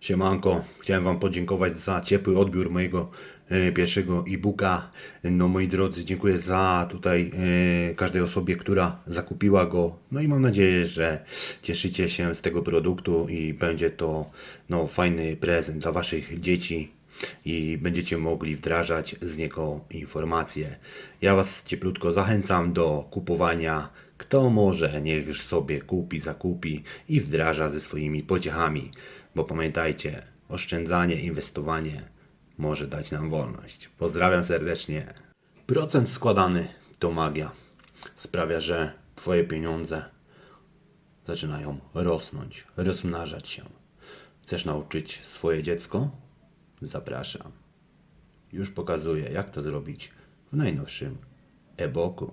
Siemanko, chciałem Wam podziękować za ciepły odbiór mojego e, pierwszego e-booka. No moi drodzy, dziękuję za tutaj e, każdej osobie, która zakupiła go. No i mam nadzieję, że cieszycie się z tego produktu i będzie to no, fajny prezent dla Waszych dzieci i będziecie mogli wdrażać z niego informacje. Ja Was cieplutko zachęcam do kupowania. Kto może, niech sobie kupi, zakupi i wdraża ze swoimi pociechami. Bo pamiętajcie, oszczędzanie, inwestowanie może dać nam wolność. Pozdrawiam serdecznie. Procent składany to magia. Sprawia, że Twoje pieniądze zaczynają rosnąć, rozmnażać się. Chcesz nauczyć swoje dziecko? Zapraszam. Już pokazuję, jak to zrobić w najnowszym e-booku.